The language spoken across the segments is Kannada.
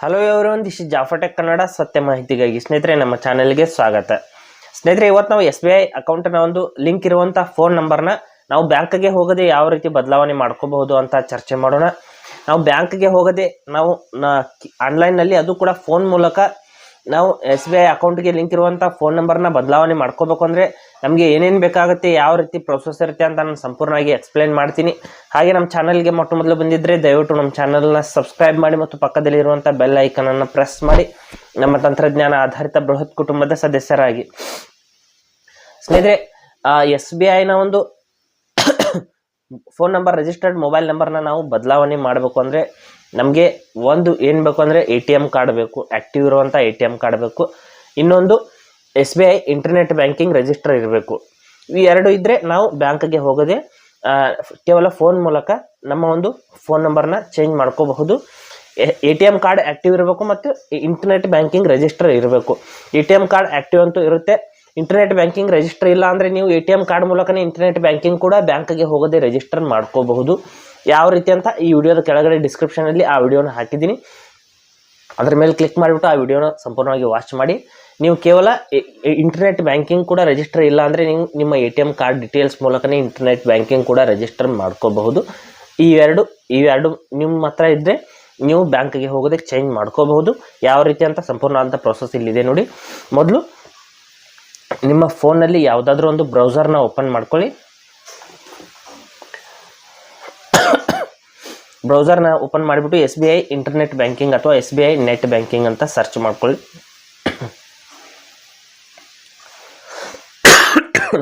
Hello everyone this is Jafatech Kannada ಸತ್ಯ ಮಾಹಿತಿಗಾಗಿ ಸ್ನೇಹಿತರೆ, ನಮ್ಮ ಚಾನೆಲ್ಗೆ ಸ್ವಾಗತ. ಸ್ನೇಹಿತರೆ, ಇವತ್ತು ನಾವು ಎಸ್ ಬಿ ಐ ಅಕೌಂಟ್ನ ಒಂದು ಲಿಂಕ್ ಇರುವಂಥ ಫೋನ್ ನಂಬರ್ನ ನಾವು ಬ್ಯಾಂಕ್ಗೆ ಹೋಗದೆ ಯಾವ ರೀತಿ ಬದಲಾವಣೆ ಮಾಡ್ಕೋಬಹುದು ಅಂತ ಚರ್ಚೆ ಮಾಡೋಣ. ನಾವು ಬ್ಯಾಂಕ್ಗೆ ಹೋಗದೆ ನಾವು ಆನ್ಲೈನ್ನಲ್ಲಿ ಅದು ಕೂಡ ಫೋನ್ ಮೂಲಕ ನಾವು ಎಸ್ ಬಿ ಐ ಅಕೌಂಟ್ಗೆ ಲಿಂಕ್ ಇರುವಂಥ ಫೋನ್ ನಂಬರ್ನ ಬದಲಾವಣೆ ಮಾಡ್ಕೋಬೇಕು ಅಂದರೆ ನಮಗೆ ಏನೇನು ಬೇಕಾಗುತ್ತೆ, ಯಾವ ರೀತಿ ಪ್ರೊಸೆಸ್ ಇರುತ್ತೆ ಅಂತ ನಾನು ಸಂಪೂರ್ಣವಾಗಿ ಎಕ್ಸ್ಪ್ಲೈನ್ ಮಾಡ್ತೀನಿ. ಹಾಗೆ ನಮ್ಮ ಚಾನಲ್ಗೆ ಮೊಟ್ಟ ಮೊದಲು ಬಂದಿದ್ದರೆ ದಯವಿಟ್ಟು ನಮ್ಮ ಚಾನಲ್ನ ಸಬ್ಸ್ಕ್ರೈಬ್ ಮಾಡಿ ಮತ್ತು ಪಕ್ಕದಲ್ಲಿರುವಂಥ ಬೆಲ್ ಐಕನನ್ನು ಪ್ರೆಸ್ ಮಾಡಿ. ನಮ್ಮ ತಂತ್ರಜ್ಞಾನ ಆಧಾರಿತ ಬೃಹತ್ ಕುಟುಂಬದ ಸದಸ್ಯರಾಗಿ. ಸ್ನೇಹಿತರೆ ಎಸ್ ಬಿ ಐನ ಒಂದು ಫೋನ್ ನಂಬರ್ ರಿಜಿಸ್ಟರ್ಡ್ ಮೊಬೈಲ್ ನಂಬರ್ನ ನಾವು ಬದಲಾವಣೆ ಮಾಡಬೇಕು ಅಂದರೆ ನಮಗೆ ಒಂದು ಏನು ಬೇಕು ಅಂದರೆ ಎ ಟಿ ಎಂ ಕಾರ್ಡ್ ಬೇಕು ಆ್ಯಕ್ಟಿವ್ ಇರುವಂಥ ಎ ಟಿ ಎಂ ಕಾರ್ಡ್ ಬೇಕು. ಇನ್ನೊಂದು S B I internet banking register ಇರಬೇಕು. ಈ ಎರಡು ಇದ್ದರೆ ನಾವು ಬ್ಯಾಂಕ್ಗೆ ಹೋಗದೆ ಕೇವಲ ಫೋನ್ ಮೂಲಕ ನಮ್ಮ ಒಂದು ಫೋನ್ ನಂಬರ್ನ ಚೇಂಜ್ ಮಾಡ್ಕೋಬಹುದು. A T M card active ಇರಬೇಕು ಮತ್ತು ಇಂಟರ್ನೆಟ್ ಬ್ಯಾಂಕಿಂಗ್ ರಿಜಿಸ್ಟರ್ ಇರಬೇಕು. A T M card active ಅಂತೂ ಇರುತ್ತೆ. ಇಂಟರ್ನೆಟ್ ಬ್ಯಾಂಕಿಂಗ್ ರಿಜಿಸ್ಟರ್ ಇಲ್ಲ ಅಂದರೆ ನೀವು ಎ ಟಿ ಎಂ ಕಾರ್ಡ್ ಮೂಲಕನೇ ಇಂಟರ್ನೆಟ್ ಬ್ಯಾಂಕಿಂಗ್ ಕೂಡ ಬ್ಯಾಂಕ್ಗೆ ಹೋಗದೆ ರಿಜಿಸ್ಟರ್ ಮಾಡ್ಕೋಬಹುದು. ಯಾವ ರೀತಿ ಅಂತ ಈ ವಿಡಿಯೋದ ಕೆಳಗಡೆ ಡಿಸ್ಕ್ರಿಪ್ಷನಲ್ಲಿ ಆ ವಿಡಿಯೋನ ಹಾಕಿದ್ದೀನಿ. ಅದ್ರ ಮೇಲೆ ಕ್ಲಿಕ್ ಮಾಡಿಬಿಟ್ಟು ಆ ವಿಡಿಯೋನ ಸಂಪೂರ್ಣವಾಗಿ ವಾಚ್ ಮಾಡಿ. ನೀವು ಕೇವಲ ಇಂಟರ್ನೆಟ್ ಬ್ಯಾಂಕಿಂಗ್ ಕೂಡ ರಿಜಿಸ್ಟರ್ ಇಲ್ಲ ಅಂದರೆ ನೀವು ನಿಮ್ಮ A T M card details ಮೂಲಕನೇ ಇಂಟರ್ನೆಟ್ ಬ್ಯಾಂಕಿಂಗ್ ಕೂಡ ರಿಜಿಸ್ಟರ್ ಮಾಡ್ಕೋಬಹುದು. ಈ ಎರಡು ನಿಮ್ಮ ಹತ್ರ ಇದ್ದರೆ ನೀವು ಬ್ಯಾಂಕ್ಗೆ ಹೋಗೋದಕ್ಕೆ ಚೇಂಜ್ ಮಾಡ್ಕೋಬಹುದು. ಯಾವ ರೀತಿ ಅಂತ ಸಂಪೂರ್ಣವಾದ ಪ್ರೊಸೆಸ್ ಇಲ್ಲಿದೆ ನೋಡಿ. ಮೊದಲು ನಿಮ್ಮ ಫೋನಲ್ಲಿ ಯಾವುದಾದ್ರೂ ಒಂದು ಬ್ರೌಸರ್ನ ಓಪನ್ ಮಾಡ್ಕೊಳ್ಳಿ. ಬ್ರೌಸರ್ನ ಓಪನ್ ಮಾಡಿಬಿಟ್ಟು S B I internet banking ಅಥವಾ S B I net banking ಅಂತ ಸರ್ಚ್ ಮಾಡ್ಕೊಳ್ಳಿ.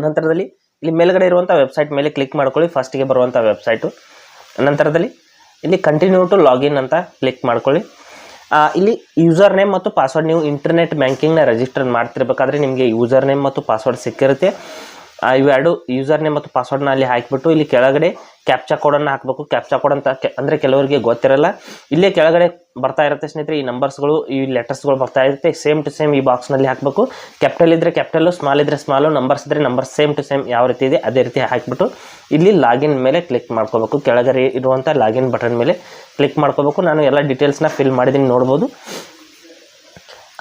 ನಂತರದಲ್ಲಿ ಇಲ್ಲಿ ಮೇಲ್ಗಡೆ ಇರುವಂಥ ವೆಬ್ಸೈಟ್ ಮೇಲೆ ಕ್ಲಿಕ್ ಮಾಡ್ಕೊಳ್ಳಿ. ಫಸ್ಟಿಗೆ ಬರುವಂಥ ವೆಬ್ಸೈಟು ನಂತರದಲ್ಲಿ ಇಲ್ಲಿ ಕಂಟಿನ್ಯೂ ಟು ಲಾಗಿನ್ ಅಂತ ಕ್ಲಿಕ್ ಮಾಡ್ಕೊಳ್ಳಿ. ಇಲ್ಲಿ ಯೂಸರ್ ನೇಮ್ ಮತ್ತು ಪಾಸ್ವರ್ಡ್ ನೀವು ಇಂಟರ್ನೆಟ್ ಬ್ಯಾಂಕಿಂಗ್ನ ರಿಜಿಸ್ಟರ್ ಮಾಡ್ತಿರ್ಬೇಕಾದ್ರೆ ನಿಮಗೆ ಯೂಸರ್ ನೇಮ್ ಮತ್ತು ಪಾಸ್ವರ್ಡ್ ಸಿಕ್ಕಿರುತ್ತೆ. ಇವೆರಡು ಯೂಸರ್ ನೇಮ್ ಮತ್ತು ಪಾಸ್ವರ್ಡ್ನ ಅಲ್ಲಿ ಹಾಕಿಬಿಟ್ಟು ಇಲ್ಲಿ ಕೆಳಗಡೆ ಕ್ಯಾಪ್ಚಾ ಕೋಡನ್ನು ಹಾಕಬೇಕು. ಕ್ಯಾಪ್ಚಾ ಕೋಡ್ ಅಂತ ಅಂದರೆ ಕೆಲವರಿಗೆ ಗೊತ್ತಿರಲ್ಲ. ಇಲ್ಲೇ ಕೆಳಗಡೆ ಬರ್ತಾ ಇರುತ್ತೆ ಸ್ನೇಹಿತರೆ, ಈ ನಂಬರ್ಸ್ಗಳು ಈ ಲೆಟರ್ಸ್ಗಳು ಬರ್ತಾ ಇರುತ್ತೆ. ಸೇಮ್ ಟು ಸೇಮ್ ಈ ಬಾಕ್ಸ್ನಲ್ಲಿ ಹಾಕಬೇಕು. ಕ್ಯಾಪಿಟಲ್ ಇದ್ದರೆ ಕ್ಯಾಪಿಟಲು ಸ್ಮಾಲ್ ಇದ್ದರೆ ಸ್ಮಾಲು ನಂಬರ್ಸ್ ಇದ್ದರೆ ನಂಬರ್ ಸೇಮ್ ಟು ಸೇಮ್ ಯಾವ ರೀತಿ ಇದೆ ಅದೇ ರೀತಿ ಹಾಕಿಬಿಟ್ಟು ಇಲ್ಲಿ ಲಾಗಿನ್ ಮೇಲೆ ಕ್ಲಿಕ್ ಮಾಡ್ಕೋಬೇಕು. ಕೆಳಗಡೆ ಇರುವಂಥ ಲಾಗಿನ್ ಬಟನ್ ಮೇಲೆ ಕ್ಲಿಕ್ ಮಾಡ್ಕೋಬೇಕು. ನಾನು ಎಲ್ಲ ಡೀಟೇಲ್ಸ್ನ ಫಿಲ್ ಮಾಡಿದ್ದೀನಿ ನೋಡ್ಬೋದು.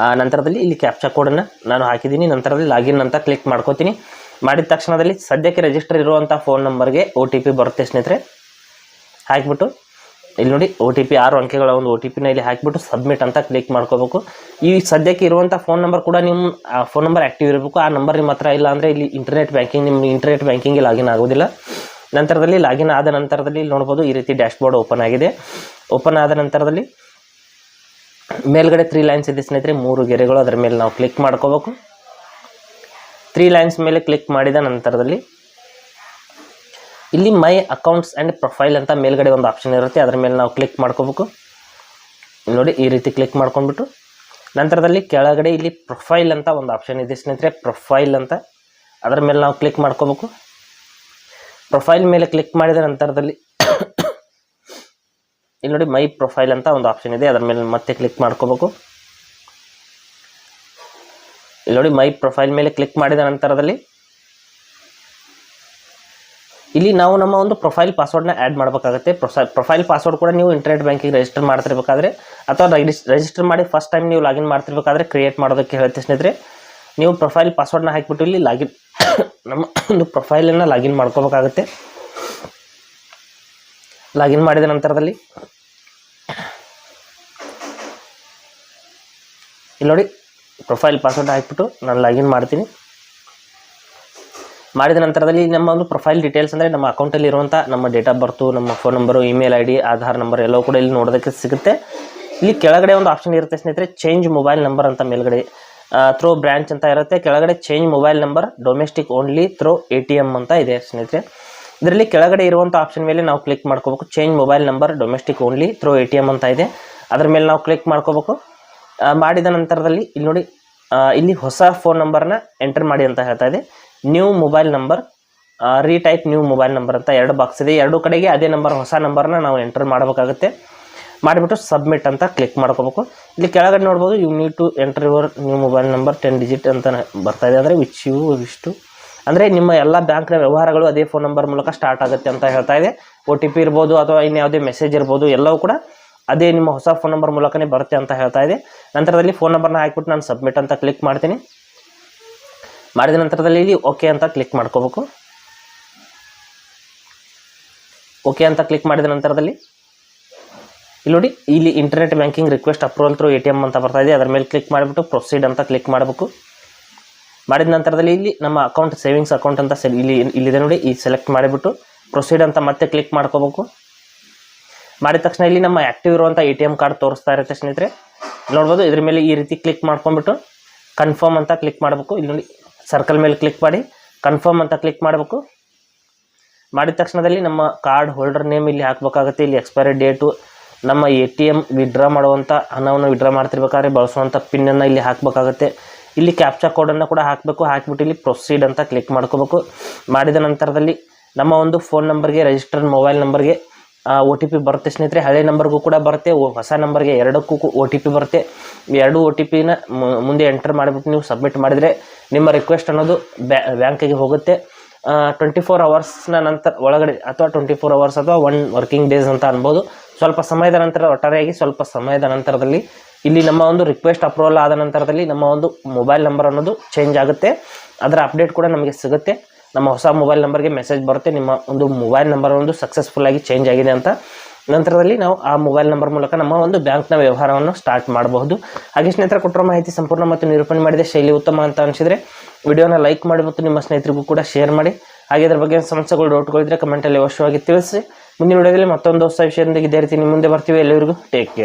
ಆ ನಂತರದಲ್ಲಿ ಇಲ್ಲಿ ಕ್ಯಾಪ್ಚಾ ಕೋಡನ್ನು ನಾನು ಹಾಕಿದ್ದೀನಿ ನಂತರದಲ್ಲಿ ಲಾಗಿನ್ ಅಂತ ಕ್ಲಿಕ್ ಮಾಡ್ಕೋತೀನಿ. ಮಾಡಿದ ತಕ್ಷಣದಲ್ಲಿ ಸದ್ಯಕ್ಕೆ ರಿಜಿಸ್ಟರ್ ಇರುವಂಥ ಫೋನ್ ನಂಬರ್ಗೆ ಒ ಟಿ ಪಿ ಬರುತ್ತೆ ಸ್ನೇಹಿತರೆ. ಹಾಕಿಬಿಟ್ಟು ಇಲ್ಲಿ ನೋಡಿ ಒ ಟಿ ಪಿ ಆರು ಅಂಕೆಗಳ ಒಂದು ಒ ಟಿ ಪಿನ ಇಲ್ಲಿ ಹಾಕಿಬಿಟ್ಟು ಸಬ್ಮಿಟ್ ಅಂತ ಕ್ಲಿಕ್ ಮಾಡ್ಕೋಬೇಕು. ಈ ಸದ್ಯಕ್ಕೆ ಇರುವಂಥ ಫೋನ್ ನಂಬರ್ ಕೂಡ ನಿಮ್ಮ ಫೋನ್ ನಂಬರ್ ಆ್ಯಕ್ಟಿವ್ ಇರಬೇಕು. ಆ ನಂಬರ್ ನಿಮ್ಮ ಹತ್ರ ಇಲ್ಲ ಅಂದರೆ ಇಲ್ಲಿ ಇಂಟರ್ನೆಟ್ ಬ್ಯಾಂಕಿಂಗ್ ನಿಮ್ಮ ಇಂಟರ್ನೆಟ್ ಬ್ಯಾಂಕಿಂಗ್ಗೆ ಲಾಗಿನ್ ಆಗೋದಿಲ್ಲ. ನಂತರದಲ್ಲಿ ಲಾಗಿನ್ ಆದ ನಂತರದಲ್ಲಿ ನೋಡ್ಬೋದು ಈ ರೀತಿ ಡ್ಯಾಶ್ಬೋರ್ಡ್ ಓಪನ್ ಆಗಿದೆ. ಓಪನ್ ಆದ ನಂತರದಲ್ಲಿ ಮೇಲ್ಗಡೆ ತ್ರೀ ಲೈನ್ಸ್ ಇದೆ ಸ್ನೇಹಿತರೆ. ಮೂರು ಗೆರೆಗಳು, ಅದರ ಮೇಲೆ ನಾವು ಕ್ಲಿಕ್ ಮಾಡ್ಕೋಬೇಕು. ತ್ರೀ ಲೈನ್ಸ್ ಮೇಲೆ ಕ್ಲಿಕ್ ಮಾಡಿದ ನಂತರದಲ್ಲಿ ಇಲ್ಲಿ ಮೈ ಅಕೌಂಟ್ಸ್ ಆ್ಯಂಡ್ ಪ್ರೊಫೈಲ್ ಅಂತ ಮೇಲ್ಗಡೆ ಒಂದು ಆಪ್ಷನ್ ಇರುತ್ತೆ. ಅದರ ಮೇಲೆ ನಾವು ಕ್ಲಿಕ್ ಮಾಡ್ಕೋಬೇಕು. ನೋಡಿ, ಈ ರೀತಿ ಕ್ಲಿಕ್ ಮಾಡ್ಕೊಂಡ್ಬಿಟ್ಟು ನಂತರದಲ್ಲಿ ಕೆಳಗಡೆ ಇಲ್ಲಿ ಪ್ರೊಫೈಲ್ ಅಂತ ಒಂದು ಆಪ್ಷನ್ ಇದೆ ಸ್ನೇಹಿತರೆ. ಪ್ರೊಫೈಲ್ ಅಂತ ಅದರ ಮೇಲೆ ನಾವು ಕ್ಲಿಕ್ ಮಾಡ್ಕೋಬೇಕು. ಪ್ರೊಫೈಲ್ ಮೇಲೆ ಕ್ಲಿಕ್ ಮಾಡಿದ ನಂತರದಲ್ಲಿ ಇಲ್ಲಿ ನೋಡಿ ಮೈ ಪ್ರೊಫೈಲ್ ಅಂತ ಒಂದು ಆಪ್ಷನ್ ಇದೆ. ಅದರ ಮೇಲೆ ಮತ್ತೆ ಕ್ಲಿಕ್ ಮಾಡ್ಕೋಬೇಕು. ಇಲ್ಲಿ ನೋಡಿ ಮೈ ಪ್ರೊಫೈಲ್ ಮೇಲೆ ಕ್ಲಿಕ್ ಮಾಡಿದ ನಂತರದಲ್ಲಿ ಇಲ್ಲಿ ನಾವು ನಮ್ಮ ಒಂದು ಪ್ರೊಫೈಲ್ ಪಾಸ್ವರ್ಡ್ನ ಆ್ಯಡ್ ಮಾಡಬೇಕಾಗುತ್ತೆ. ಪ್ರೊಫೈಲ್ ಪಾಸ್ವರ್ಡ್ ಕೂಡ ನೀವು ಇಂಟರ್ನೆಟ್ ಬ್ಯಾಂಕಿಂಗ್ ರಿಜಿಸ್ಟರ್ ಮಾಡ್ತಿರ್ಬೇಕಾದ್ರೆ ಅಥವಾ ರಿಜಿಸ್ಟರ್ ಮಾಡಿ ಫಸ್ಟ್ ಟೈಮ್ ನೀವು ಲಾಗಿನ್ ಮಾಡ್ತಿರ್ಬೇಕಾದ್ರೆ ಕ್ರಿಯೇಟ್ ಮಾಡೋದಕ್ಕೆ ಹೇಳ್ತೀನಿ ಸ್ನೇಹಿತರೆ. ನೀವು ಪ್ರೊಫೈಲ್ ಪಾಸ್ವರ್ಡ್ನ ಹಾಕಿಬಿಟ್ಟು ಇಲ್ಲಿ ಲಾಗಿನ್ ನಮ್ಮ ಒಂದು ಪ್ರೊಫೈಲನ್ನು ಲಾಗಿನ್ ಮಾಡ್ಕೋಬೇಕಾಗುತ್ತೆ. ಲಾಗಿನ್ ಮಾಡಿದ ನಂತರದಲ್ಲಿ ಇಲ್ಲಿ ನೋಡಿ ಪ್ರೊಫೈಲ್ ಪಾಸ್ವರ್ಡ್ ಹಾಕ್ಬಿಟ್ಟು ನಾನು ಲಾಗಿನ್ ಮಾಡ್ತೀನಿ. ಮಾಡಿದ ನಂತರದಲ್ಲಿ ನಮ್ಮ ಒಂದು ಪ್ರೊಫೈಲ್ ಡೀಟೇಲ್ಸ್ ಅಂದರೆ ನಮ್ಮ ಅಕೌಂಟಲ್ಲಿ ಇರುವಂಥ ನಮ್ಮ ಡೇಟ್ ಆಫ್ ಬರ್ತು ನಮ್ಮ phone number email I D Aadhaar number ಎಲ್ಲವೂ ಕೂಡ ಇಲ್ಲಿ ನೋಡೋದಕ್ಕೆ ಸಿಗುತ್ತೆ. ಇಲ್ಲಿ ಕೆಳಗಡೆ ಒಂದು ಆಪ್ಷನ್ ಇರುತ್ತೆ ಸ್ನೇಹಿತರೆ ಚೇಂಜ್ ಮೊಬೈಲ್ ನಂಬರ್ ಅಂತ ಮೇಲ್ಗಡೆ. ಥ್ರೋ ಬ್ರ್ಯಾಂಚ್ ಅಂತ ಇರುತ್ತೆ. ಕೆಳಗಡೆ change mobile number domestic only through A T M ಅಂತ ಇದೆ ಸ್ನೇಹಿತರೆ. ಇದರಲ್ಲಿ ಕೆಳಗಡೆ ಇರುವಂಥ ಆಪ್ಷನ್ ಮೇಲೆ ನಾವು ಕ್ಲಿಕ್ ಮಾಡ್ಕೋಬೇಕು. Change mobile number domestic only through A T M ಅಂತ ಇದೆ. ಅದರ ಮೇಲೆ ನಾವು ಕ್ಲಿಕ್ ಮಾಡ್ಕೋಬೇಕು. ಮಾಡಿದ ನಂತರದಲ್ಲಿ ಇಲ್ಲಿ ನೋಡಿ ಇಲ್ಲಿ ಹೊಸ ಫೋನ್ ನಂಬರ್ನ ಎಂಟರ್ ಮಾಡಿ ಅಂತ ಹೇಳ್ತಾ ಇದೆ. New mobile number retype new mobile number ಅಂತ ಎರಡು ಬಾಕ್ಸ್ ಇದೆ. ಎರಡು ಕಡೆಗೆ ಅದೇ ನಂಬರ್ ಹೊಸ ನಂಬರ್ನ ನಾವು ಎಂಟರ್ ಮಾಡಬೇಕಾಗುತ್ತೆ. ಮಾಡಿಬಿಟ್ಟು ಸಬ್ಮಿಟ್ ಅಂತ ಕ್ಲಿಕ್ ಮಾಡ್ಕೋಬೇಕು. ಇಲ್ಲಿ ಕೆಳಗಡೆ ನೋಡ್ಬೋದು you need to enter your new mobile number ten digit ಅಂತ ಬರ್ತಾ ಇದೆ. ಅಂದರೆ ವಿಚ್ ಯು ಇಷ್ಟು ಅಂದರೆ ನಿಮ್ಮ ಎಲ್ಲ ಬ್ಯಾಂಕ್ನ ವ್ಯವಹಾರಗಳು ಅದೇ ಫೋನ್ ನಂಬರ್ ಮೂಲಕ ಸ್ಟಾರ್ಟ್ ಆಗುತ್ತೆ ಅಂತ ಹೇಳ್ತಾ ಇದೆ. ಒ ಟಿ ಪಿ ಇರ್ಬೋದು ಅಥವಾ ಇನ್ಯಾವುದೇ ಮೆಸೇಜ್ ಇರ್ಬೋದು, ಎಲ್ಲವೂ ಕೂಡ ಅದೇ ನಿಮ್ಮ ಹೊಸ ಫೋನ್ ನಂಬರ್ ಮೂಲಕನೇ ಬರುತ್ತೆ ಅಂತ ಹೇಳ್ತಾ ಇದೆ. ನಂತರದಲ್ಲಿ ಫೋನ್ ನಂಬರ್ನ ಹಾಕ್ಬಿಟ್ಟು ನಾನು ಸಬ್ಮಿಟ್ ಅಂತ ಕ್ಲಿಕ್ ಮಾಡ್ತೀನಿ. ಮಾಡಿದ ನಂತರದಲ್ಲಿ ಇಲ್ಲಿ ಓಕೆ ಅಂತ ಕ್ಲಿಕ್ ಮಾಡ್ಕೋಬೇಕು. ಓಕೆ ಅಂತ ಕ್ಲಿಕ್ ಮಾಡಿದ ನಂತರದಲ್ಲಿ ಇಲ್ಲಿ ನೋಡಿ, ಇಲ್ಲಿ internet banking request approval through A T M ಅಂತ ಬರ್ತಾ ಇದೆ. ಅದರ ಮೇಲೆ ಕ್ಲಿಕ್ ಮಾಡಿಬಿಟ್ಟು ಪ್ರೊಸೀಡ್ ಅಂತ ಕ್ಲಿಕ್ ಮಾಡಬೇಕು. ಮಾಡಿದ ನಂತರದಲ್ಲಿ ಇಲ್ಲಿ ನಮ್ಮ ಅಕೌಂಟ್ ಸೇವಿಂಗ್ಸ್ ಅಕೌಂಟ್ ಅಂತ ಇಲ್ಲಿ ಇಲ್ಲಿದೆ ನೋಡಿ, ಈ ಸೆಲೆಕ್ಟ್ ಮಾಡಿಬಿಟ್ಟು ಪ್ರೊಸೀಡ್ ಅಂತ ಮತ್ತೆ ಕ್ಲಿಕ್ ಮಾಡ್ಕೋಬೇಕು. ಮಾಡಿದ ತಕ್ಷಣ ಇಲ್ಲಿ ನಮ್ಮ ಆ್ಯಕ್ಟಿವ್ ಇರುವಂಥ ಎ ಟಿ ಎಂ ಕಾರ್ಡ್ ತೋರಿಸ್ತಾ ಇರುತ್ತೆ ಸ್ನೇಹಿತರೆ. ನೋಡ್ಬೋದು ಇದ್ರ ಮೇಲೆ ಈ ರೀತಿ ಕ್ಲಿಕ್ ಮಾಡ್ಕೊಂಡ್ಬಿಟ್ಟು ಕನ್ಫರ್ಮ್ ಅಂತ ಕ್ಲಿಕ್ ಮಾಡಬೇಕು. ಇಲ್ಲಿ ನೋಡಿ ಸರ್ಕಲ್ ಮೇಲೆ ಕ್ಲಿಕ್ ಮಾಡಿ ಕನ್ಫರ್ಮ್ ಅಂತ ಕ್ಲಿಕ್ ಮಾಡಬೇಕು. ಮಾಡಿದ ತಕ್ಷಣದಲ್ಲಿ ನಮ್ಮ ಕಾರ್ಡ್ ಹೋಲ್ಡರ್ ನೇಮ್ ಇಲ್ಲಿ ಹಾಕಬೇಕಾಗುತ್ತೆ. ಇಲ್ಲಿ ಎಕ್ಸ್ಪೈರಿ ಡೇಟು ನಮ್ಮ ಎ ಟಿ ಎಂ ವಿಡ್ರಾ ಮಾಡುವಂಥ ಹಣವನ್ನು ವಿಡ್ರಾ ಮಾಡ್ತಿರ್ಬೇಕಾದ್ರೆ ಬಳಸುವಂಥ ಪಿನ್ನನ್ನು ಇಲ್ಲಿ ಹಾಕಬೇಕಾಗುತ್ತೆ. ಇಲ್ಲಿ ಕ್ಯಾಪ್ಚಾ ಕೋಡನ್ನು ಕೂಡ ಹಾಕಬೇಕು. ಹಾಕಿಬಿಟ್ಟು ಇಲ್ಲಿ ಪ್ರೊಸೀಡ್ ಅಂತ ಕ್ಲಿಕ್ ಮಾಡ್ಕೋಬೇಕು. ಮಾಡಿದ ನಂತರದಲ್ಲಿ ನಮ್ಮ ಒಂದು ಫೋನ್ ನಂಬರ್ಗೆ ರಿಜಿಸ್ಟರ್ಡ್ ಮೊಬೈಲ್ ನಂಬರ್ಗೆ ಒ ಟಿ ಪಿ ಬರುತ್ತೆ ಸ್ನೇಹಿತರೆ. ಹಳೆ ನಂಬರ್ಗೂ ಕೂಡ ಬರುತ್ತೆ. ಹೊಸ ನಂಬರ್ಗೆ ಎರಡಕ್ಕೂ ಒ ಟಿ ಪಿ ಬರುತ್ತೆ. ಎರಡು ಒ ಟಿ ಪಿನ ಮುಂದೆ ಎಂಟರ್ ಮಾಡಿಬಿಟ್ಟು ನೀವು ಸಬ್ಮಿಟ್ ಮಾಡಿದರೆ ನಿಮ್ಮ ರಿಕ್ವೆಸ್ಟ್ ಅನ್ನೋದು ಬ್ಯಾಂಕಿಗೆ ಹೋಗುತ್ತೆ. ಟ್ವೆಂಟಿ ಫೋರ್ ಅವರ್ಸ್ನ ನಂತರ ಒಳಗಡೆ ಅಥವಾ ಟ್ವೆಂಟಿ ಫೋರ್ ಅವರ್ಸ್ ಅಥವಾ ಒನ್ ವರ್ಕಿಂಗ್ ಡೇಸ್ ಅಂತ ಅನ್ಬೋದು. ಸ್ವಲ್ಪ ಸಮಯದ ನಂತರ ಒಟ್ಟಾರೆಯಾಗಿ ಸ್ವಲ್ಪ ಸಮಯದ ನಂತರದಲ್ಲಿ ಇಲ್ಲಿ ನಮ್ಮ ಒಂದು ರಿಕ್ವೆಸ್ಟ್ ಅಪ್ರೂವಲ್ ಆದ ನಂತರದಲ್ಲಿ ನಮ್ಮ ಒಂದು ಮೊಬೈಲ್ ನಂಬರ್ ಅನ್ನೋದು ಚೇಂಜ್ ಆಗುತ್ತೆ. ಅದರ ಅಪ್ಡೇಟ್ ಕೂಡ ನಮಗೆ ಸಿಗುತ್ತೆ. ನಮ್ಮ ಹೊಸ ಮೊಬೈಲ್ ನಂಬರ್ಗೆ ಮೆಸೇಜ್ ಬರುತ್ತೆ. ನಿಮ್ಮ ಒಂದು ಮೊಬೈಲ್ ನಂಬರ್ ಒಂದು ಸಕ್ಸಸ್ಫುಲ್ ಆಗಿ ಚೇಂಜ್ ಆಗಿದೆ ಅಂತ. ನಂತರದಲ್ಲಿ ನಾವು ಆ ಮೊಬೈಲ್ ನಂಬರ್ ಮೂಲಕ ನಮ್ಮ ಒಂದು ಬ್ಯಾಂಕ್ನ ವ್ಯವಹಾರವನ್ನು ಸ್ಟಾರ್ಟ್ ಮಾಡಬಹುದು. ಹಾಗೆ ಸ್ನೇಹಿತರ, ಕೊಟ್ಟಿರೋ ಮಾಹಿತಿ ಸಂಪೂರ್ಣ ಮತ್ತು ನಿರೂಪಣೆ ಮಾಡಿದೆ ಶೈಲಿ ಉತ್ತಮ ಅಂತ ಅನಿಸಿದರೆ ವಿಡಿಯೋನ ಲೈಕ್ ಮಾಡಿ ಮತ್ತು ನಿಮ್ಮ ಸ್ನೇಹಿತರಿಗೂ ಕೂಡ ಶೇರ್ ಮಾಡಿ. ಹಾಗೆ ಅದರ ಬಗ್ಗೆ ಸಮಸ್ಯೆಗಳು ಡೌಟ್ಗಳಿದ್ರೆ ಕಮೆಂಟಲ್ಲಿ ಅವಶ್ಯವಾಗಿ ತಿಳಿಸಿ. ಮುಂದಿನ ವಿಡಿಯೋದಲ್ಲಿ ಮತ್ತೊಂದು ಹೊಸ ವಿಷಯದೊಂದಿಗೆ ಇದೇ ರೀತಿ ನಿಮ್ಮ ಮುಂದೆ ಬರ್ತೀವಿ. ಎಲ್ಲರಿಗೂ ಟೇಕ್ ಕೇರ್